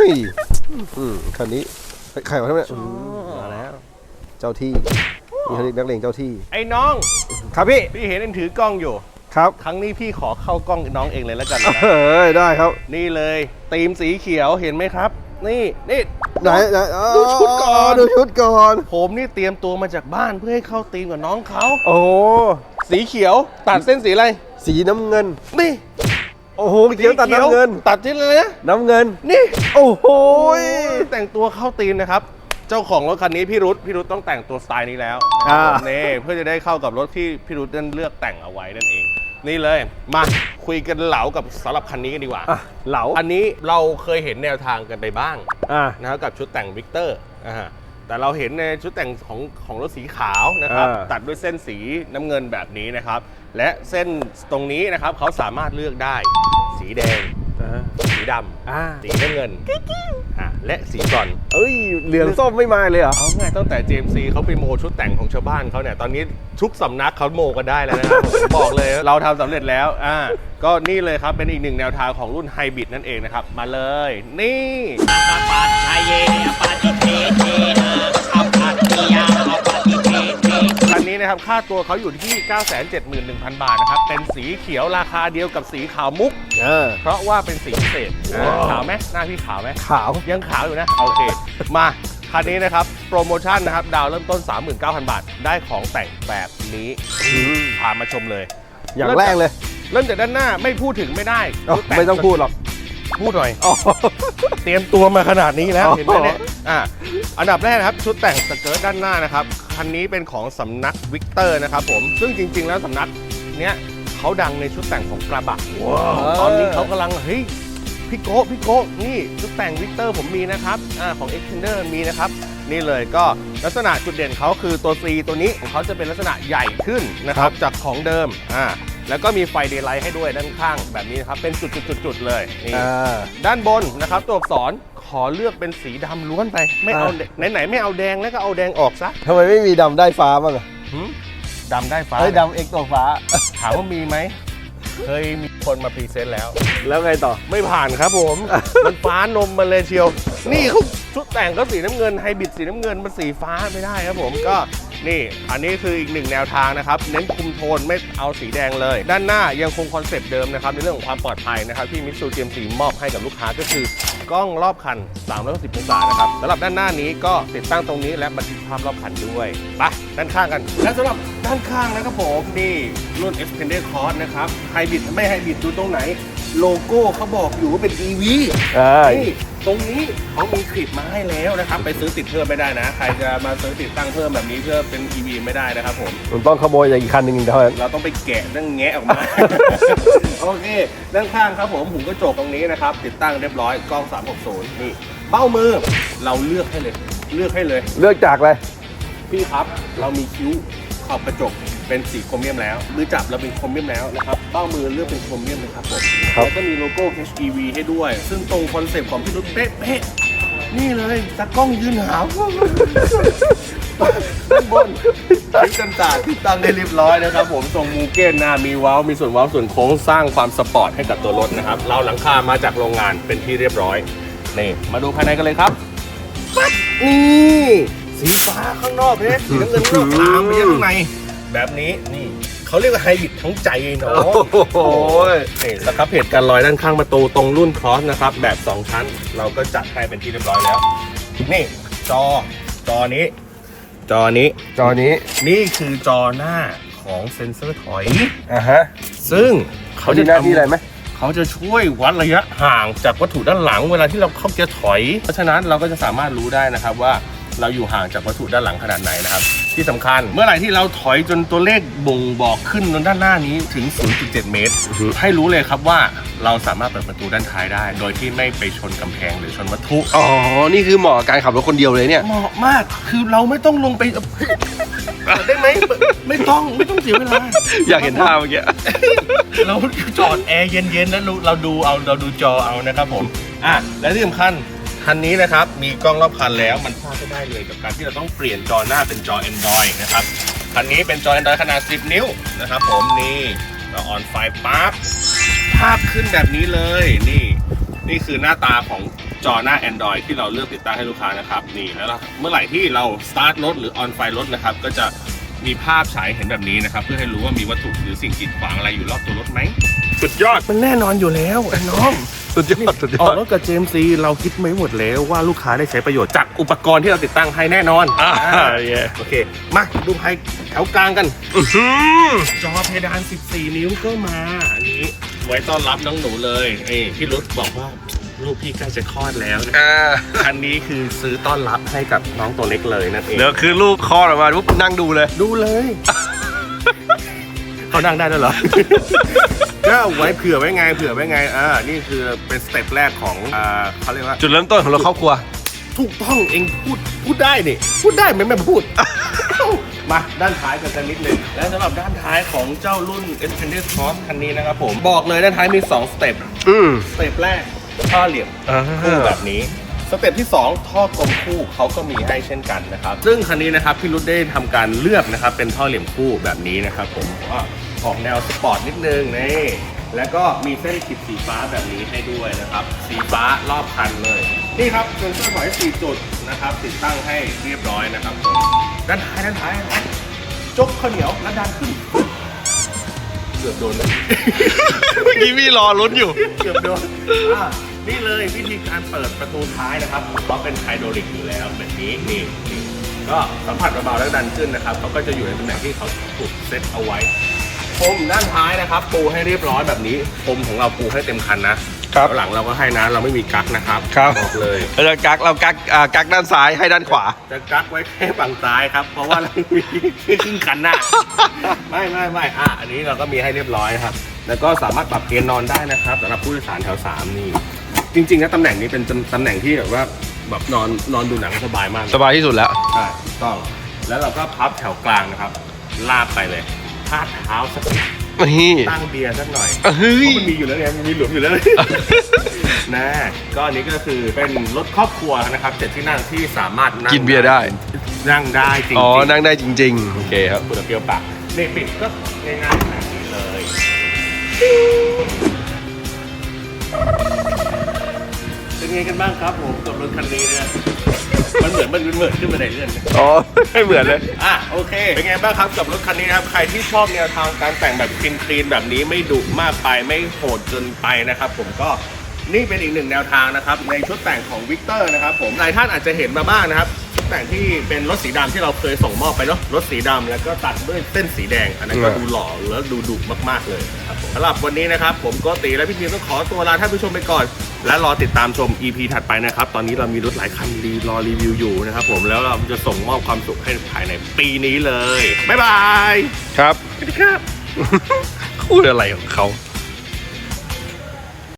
ฮ้ยอืมคันนี้เฮ้ยใครวะเนี่ยอืมมาแล้ว เจ้าที่นี่เขาเรียกนักเลงเจ้าที่ ไอ้น้อง ครับพี่ พี่เห็นเองถือกล้องอยู่ ครับครั้งนี้พี่ขอเข้ากล้องน้องเองเลยแล้วกันนะ เฮ้ยได้ครับ นี่เลยธีมสีเขียวเห็นไหมครับ นี่นี่ ไหนไหนอ๋อดูชุดก่อน ดูชุดก่อน ผมนี่เตรียมตัวมาจากบ้านเพื่อให้เข้าธีมกับน้องเขา โอ้โหสีเขียวตัดเส้นสีอะไร สีน้ำเงิน นี่ โอ้โหเขียวตัดน้ำเงิน ตัดที่อะไรนะ น้ำเงิน นี่ โอ้โหยแต่งตัวเข้าธีมนะครับ เจ้าของรถคันนี้พี่รุธพี่รุธต้องแต่งตัวสไตล์นี้แล้วอ่า นี่เพื่อจะได้เข้ากับรถที่พี่รุธนั้นเลือกแต่งเอาไว้นั่นเอง นี่เลย มาคุยกันเหลากับสำหรับคันนี้กันดีกว่า อะเหลาอันนี้เราเคยเห็นแนวทางกันไปบ้าง อะ นะครับกับชุดแต่งวิกเตอร์อ่าฮะ แต่เราเห็นในชุดแต่งของของรถสีขาวนะครับอ่าตัดด้วยเส้นสีน้ำเงินแบบนี้นะครับ และเส้นตรงนี้นะครับเขาสามารถเลือกได้ สีแดง อะสีดอะำสีน้ำเงินอะและสีบรอนซ์ เอ้ยเหลืองส้มไม่มาเลยเหรอ เอาไงตั้งแต่ JMC เขาไปโมชุดแต่งของชาวบ้านเขาเนี่ย ตอนนี้ทุกสำนักเขาโมกันได้แล้วนะครับ ผมบอกเลยเราทำสำเร็จแล้วอ่าก็นี่เลยครับ เป็นอีกหนึ่งแนวทางของรุ่นไฮบริดนั่นเองนะครับ มาเลย นี่ปปัตชายเย นนี้นะครับค่าตัวเขาอยู่ที่ 971,000 บาทนะครับ เป็นสีเขียวราคาเดียวกับสีขาวมุก เออ เพราะว่าเป็นสีพิเศษว้าว ขาวไหมหน้าพี่ขาวไหม ขาว ยังขาวอยู่นะ โอเค มาคันนี้นะครับ โปรโมชั่นนะครับ ดาวเริ่มต้น 39,000 บาท ได้ของแต่งแบบนี้พามาชมเลย อย่างแรกเลย เริ่มจากด้านหน้าไม่พูดถึงไม่ได้เอ้าไม่ต้องพูดหรอกพูดหน่อย อ๋อ เตรียมตัวมาขนาดนี้แล้วอ๋อเห็นไหมเนี่ย อะอันดับแรกนะครับชุดแต่งสเกิร์ตด้านหน้านะครับคันนี้เป็นของสำนักวิกเตอร์นะครับผมซึ่งจริง ๆ แล้วสำนักเนี้ยเขาดังในชุดแต่งของกระบะตอนนี้เขากำลังเฮ้ยพี่โก้พี่โก้นี่ชุดแต่งวิกเตอร์ผมมีนะครับอ่าของ e x t e n d e r มีนะครับ นี่เลยก็ลักษณะจุดเด่นเขาคือตัว C ตัวนี้ของเขาจะเป็นลักษณะใหญ่ขึ้นนะครับจากของเดิมอ่า แล้วก็มีไฟเดย์ไลท์ให้ด้วยด้านข้างแบบนี้นะครับ เป็นจุดๆๆๆเลยนี่อ่าด้านบนนะครับตัวอักษรขอเลือกเป็นสีดำล้วนไป ไม่เอาอ่าไหนๆไม่เอาแดงแล้วก็เอาแดงออกซะทำไมไม่มีดำได้ฟ้าบ้างอะหึดำได้ฟ้าเฮ้ยดำเอ็กตัวฟ้า ถามว่ามีไหมเคยมีคนมาพรีเซนต์แล้ว แล้วไงต่อ ไม่ผ่านครับผม มันฟ้านมมาเลยเชียว นี่เขาชุดแต่งก็สีน้ำเงินไฮบริดสีน้ำเงินมันสีฟ้าไม่ได้ครับผมก็ นี่อันนี้คืออีกหนึ่งแนวทางนะครับ เน้นคุมโทนไม่เอาสีแดงเลย ด้านหน้ายังคงคอนเซปต์เดิมนะครับ ในเรื่องของความปลอดภัยนะครับ ที่มิตซูเจียมสีมอบให้กับลูกค้าก็คือกล้องรอบคัน 360องศานะครับสำหรับด้านหน้านี้ก็ติดตั้งตรงนี้และบันทึกภาพรอบคันด้วยไปด้านข้างกัน และสำหรับด้านข้างนะครับผมนี่รุ่น Extended Cross นะครับไฮบริดไม่ไฮบริดดูตรงไหน โลโก้เขาบอกอยู่ว่าเป็น EV อ่านี่ ตรงนี้เขามีคลิปมาให้แล้วนะครับ ไปซื้อติดเพิ่มไม่ได้นะ ใครจะมาซื้อติดตั้งเพิ่มแบบนี้เพื่อเป็น EV ไม่ได้นะครับผม มันต้องขโมยอย่างอีกคันหนึ่งเท่านั้น เราต้องไปแกะนั่งแงะออกมา โอเค ด้านข้างครับผมหูกระจกตรงนี้นะครับ ติดตั้งเรียบร้อยกล้อง 360 นี่เบ้ามือเราเลือกให้เลย เลือกให้เลย เลือกจากอะไร พี่ครับ เรามีคิ้วข อบกระจกเป็นสีโครเมียมแล้ว มือจับเราเป็นโครเมียมแล้วนะครับเบ้ามือเลือกเป็นโครเมียมนะครับผมครับ แล้วก็มีโลโก้ HEV ให้ด้วย ซึ่งตรงคอนเซปต์ของพี่รุธเป๊ะๆนี่เลยตากล้องยืนหาวด้านบนคิ้วกันตาที่ตั้งได้เรียบร้อยนะครับผมทรงมูเก้นหน้ามีเว้ามีส่วนเว้าส่วนโค้งสร้างความสปอร์ตให้กับตัวรถนะครับ เราหลังคามาจากโรงงานเป็นที่เรียบร้อยนี่มาดูภายในกันเลยครับปั๊บนี่ สีฟ้าข้างนอกเนี่ยสีน้ำเงินข้างนอกตามไปยังข้างในแบบนี้นี่เขาเรียกว่าไฮบริดทั้งใจเนาะโอ้ยนี่สครับเพจการลอยด้านข้างประตูตรงรุ่นครอสนะครับ แบบ 2 ชั้น เราก็จัดให้เป็นที่เรียบร้อยแล้ว นี่จอจอนี้ จอนี้จอนี้นี่คือจอหน้าของเซ็นเซอร์ถอยอะฮะซึ่งเขาเขาจะจะหน้าทำที่อะไรไหมเขาจะช่วยวัดระยะห่างจากวัตถุด้านหลังเวลาที่เราเข้าเกียร์ถอย เพราะฉะนั้นเราก็จะสามารถรู้ได้นะครับว่า เราอยู่ห่างจากวัตถุด้านหลังขนาดไหนนะครับ ที่สำคัญเมื่อไหร่ที่เราถอยจนตัวเลขบ่งบอกขึ้นบนด้านหน้านี้ถึง 0.7 เมตร ให้รู้เลยครับว่าเราสามารถเปิดประตูด้านท้ายได้ โดยที่ไม่ไปชนกำแพงหรือชนวัตถุอ๋อนี่คือเหมาะกับการขับรถคนเดียวเลยเนี่ยเหมาะมากคือเราไม่ต้องลงไปได้ไหมไม่ต้องไม่ต้องเสียเวลาอยากเห็นท่าเมื่อกี้เราจอดแอร์เย็นๆแล้วเราเราดูเอาเราดูจอเอานะครับผมอะและที่สำคัญ คันนี้นะครับมีกล้องรอบคันแล้วมันพลาดไม่ได้เลยกับการที่เราต้องเปลี่ยนจอหน้าเป็นจอ Android นะครับคันนี้เป็นจอ Android ขนาด 10 นิ้วนะครับผมนี่เราออนไฟปั๊บภาพขึ้นแบบนี้เลยนี่ นี่คือหน้าตาของจอหน้า Android ที่เราเลือกติดตั้งให้ลูกค้านะครับนี่แล้วเราเมื่อไหร่ที่เรา start รถหรือ on ไฟรถนะครับก็จะมีภาพฉายเห็นแบบนี้นะครับ เพื่อให้รู้ว่ามีวัตถุหรือสิ่งกีดขวางอะไรอยู่รอบตัวรถไหมสุดยอดมันแน่นอนอยู่แล้วไอ้น้อง สุดยอดสุดยอออกดรถกับ JMC เราคิดไม่หมดแล้วว่าลูกค้าได้ใช้ประโยชน์จากอุปกรณ์ที่เราติดตั้งให้แน่นอนอ่าอ่าเย้โอเค มาดูภายแถวกลางกันจอเพดาน 14 นิ้วก็มา อันนี้ไว้ต้อนรับน้องหนูเลยนี่พี่รุธบอกว่าลูกพี่ใกล้จะคลอดแล้วนะอ่าอันนี้คือซื้อต้อนรับให้กับน้องตัวเล็กเลยนั่นเองเดี๋ยวคือลูกคลอดออกมาปุ๊บนั่งดูเลย ดูเลย เขานั่งได้ด้วยเหรอ ก็ไว้เผื่อไว้ไงเผื่อไว้ไงอ่านี่คือเป็นสเต็ปแรกของอ่าเขาเรียกว่า จุดเริ่มต้นของเราครอบครัว ถูกต้องเองพูดพูดได้นี่พูดได้ไหมไม่พูด มาด้านท้ายกันสักนิดหนึงและสำหรับด้านท้ายของเจ้ารุ่น e x p e n d e d Cross คันนี้นะครับผม บอกเลยด้านท้ายมี 2 สเต็ปอืมสเต็ปแรกท่อเหลี่ยม อ่า คู่แบบนี้ สเต็ปที่ 2 ท่อกลมคู่เขาก็มีให้เช่นกันนะครับ ซึ่งคันนี้นะครับพี่รุดได้ทำการเลือกนะครับเป็นท่อเหลี่ยมคู่แบบนี้นะครับผมก็ ออกแนวสปอร์ตนิดนึงนี่แล้วก็มีเส้นขีดสีฟ้าแบบนี้ให้ด้วยนะครับ สีฟ้ารอบคันเลย นี่ครับเซ็นเซอร์หอย4จุดนะครับติดตั้งให้เรียบร้อยนะครับผมด้านท้ายด้านท้ายด้านท้ายจกข้าวเหนียวแล้วดันขึ้นเกือบโดนแล้วเมื่อกี้พี่รอลุ้นอยู่ เกือบโดนอะนี่เลยวิธีการเปิดประตูท้ายนะครับเพราะเป็นไฮโดรลิกอยู่แล้วแบบนี้นี่นี่ก็สัมผัสเบาๆแล้วดันขึ้นนะครับเขาก็จะอยู่ในตำแหน่งที่เขาถูกเซตเอาไว้ พรมด้านท้ายนะครับ ปูให้เรียบร้อยแบบนี้พรมของเราปูให้เต็มคันนะครับหลังเราก็ให้นะเราไม่มีกั๊กนะครับครับบอกเลย เราจะกักเรากักอ่ากักด้านซ้ายให้ด้านขวา จะกั๊กไว้แค่ฝั่งซ้ายครับ เพราะว่าเรามีครึ่งคันหน้า ไม่ไม่ไม่อะอันนี้เราก็มีให้เรียบร้อยครับ แล้วก็สามารถปรับเอนนอนได้นะครับสำหรับผู้โดยสารแถวสามนี่จริงๆนะตำแหน่งนี้เป็นตำตำแหน่งที่แบบว่าแบบนอนนอนดูหนังสบายมากสบายที่สุดแล้ว ใช่ถูกต้อง แล้วเราก็พับแถวกลางนะครับ ลากไปเลย พาดเท้าสักนี่ตั้งเบียร์สักหน่อยเฮ้ยเพราะมันมีอยู่แล้วเนี่ยมันมีหลุมอยู่แล้ว นะก็อันนี้ก็คือเป็นรถครอบครัวนะครับเจ็ดที่นั่งที่สามารถงกินเบียร์ได้ นั่งได้จริงๆอ๋อ นั่งได้จริง ๆ โอเคครับบุรเปียวปากนี่ปิดก็ง่ายๆแบบนี้เลยเป็นไงกันบ้างครับผมกับรถคันนี้เนี่ย มันเหมือนมันเหมือนขึ้นมาในเลื่อนอ๋อไม่เหมือนเลย อะโอเค เป็นไงบ้างครับกับรถคันนี้นะครับ ใครที่ชอบแนวทางการแต่งแบบคลีนคลีนๆแบบนี้ไม่ดุมากไปไม่โหดเกินไปนะครับ ผมก็นี่เป็นอีกหนึ่งแนวทางนะครับในชุดแต่งของวิกเตอร์นะครับผมหลายท่านอาจจะเห็นมาบ้างนะครับชุดแต่งที่เป็นรถสีดำที่เราเคยส่งมอบไปเนาะรถสีดำแล้วก็ตัดด้วยเส้นสีแดง อันนั้นก็อืมดูหล่อแล้วดูดุมากๆเลยนะครับผมสำหรับวันนี้นะครับ ผมโก็ตีและพี่ทีมต้องขอตัวลาท่านผู้ชมไปก่อน และรอติดตามชม EP ถัดไปนะครับ ตอนนี้เรามีรถหลายคันรีรอรีวิวอยู่นะครับผมแล้วเราจะส่งมอบความสุขให้ภายในปีนี้เลยบ๊ายบายครับ สวัสดีครับ พูดอะไรของเขา